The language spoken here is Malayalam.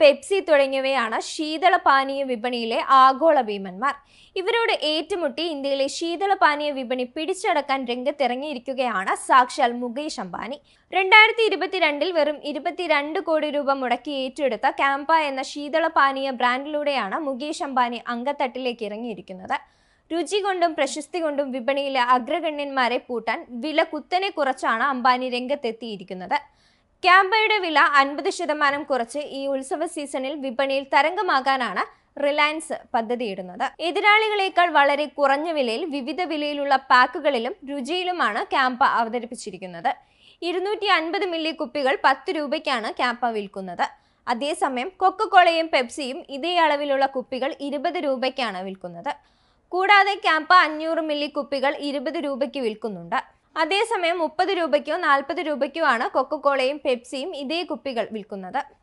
പെപ്സി തുടങ്ങിയവയാണ് ശീതളപാനീയ വിപണിയിലെ ആഗോള ഭീമന്മാർ. ഇവരോട് ഏറ്റുമുട്ടി ഇന്ത്യയിലെ ശീതളപാനീയ വിപണി പിടിച്ചടക്കാൻ രംഗത്തിറങ്ങിയിരിക്കുകയാണ് സാക്ഷാൽ മുകേഷ് അംബാനി. രണ്ടായിരത്തി ഇരുപത്തിരണ്ടിൽ വെറും ഇരുപത്തിരണ്ട് കോടി രൂപ മുടക്കി ഏറ്റെടുത്ത ക്യാമ്പ എന്ന ശീതളപാനീയ ബ്രാൻഡിലൂടെയാണ് മുകേഷ് അംബാനി അങ്കത്തട്ടിലേക്ക് ഇറങ്ങിയിരിക്കുന്നത്. രുചി കൊണ്ടും പ്രശസ്തി കൊണ്ടും വിപണിയിലെ അഗ്രഗണ്യന്മാരെ പൂട്ടാൻ വില കുത്തനെ കുറച്ചാണ് അംബാനി രംഗത്തെത്തിയിരിക്കുന്നത്. ക്യാമ്പയുടെ വില അൻപത് ശതമാനം കുറച്ച് ഈ ഉത്സവ സീസണിൽ വിപണിയിൽ തരംഗമാകാനാണ് റിലയൻസ് പദ്ധതിയിടുന്നത്. എതിരാളികളേക്കാൾ വളരെ കുറഞ്ഞ വിലയിൽ വിവിധ വിലയിലുള്ള പാക്കുകളിലും രുചിയിലുമാണ് ക്യാമ്പ അവതരിപ്പിച്ചിരിക്കുന്നത്. ഇരുന്നൂറ്റി അൻപത് മില്ലി കുപ്പികൾ പത്ത് രൂപയ്ക്കാണ് ക്യാമ്പ വിൽക്കുന്നത്. അതേസമയം കൊക്കക്കോളയും പെപ്സിയും ഇതേ അളവിലുള്ള കുപ്പികൾ ഇരുപത് രൂപയ്ക്കാണ് വിൽക്കുന്നത്. കൂടാതെ ക്യാമ്പ അഞ്ഞൂറ് മില്ലി കുപ്പികൾ ഇരുപത് രൂപയ്ക്ക് വിൽക്കുന്നുണ്ട്. അതേസമയം മുപ്പത് രൂപയ്ക്കോ നാൽപ്പത് രൂപയ്ക്കോ ആണ് കൊക്കക്കോളയും പെപ്സിയും ഇതേ കുപ്പികൾ വിൽക്കുന്നത്.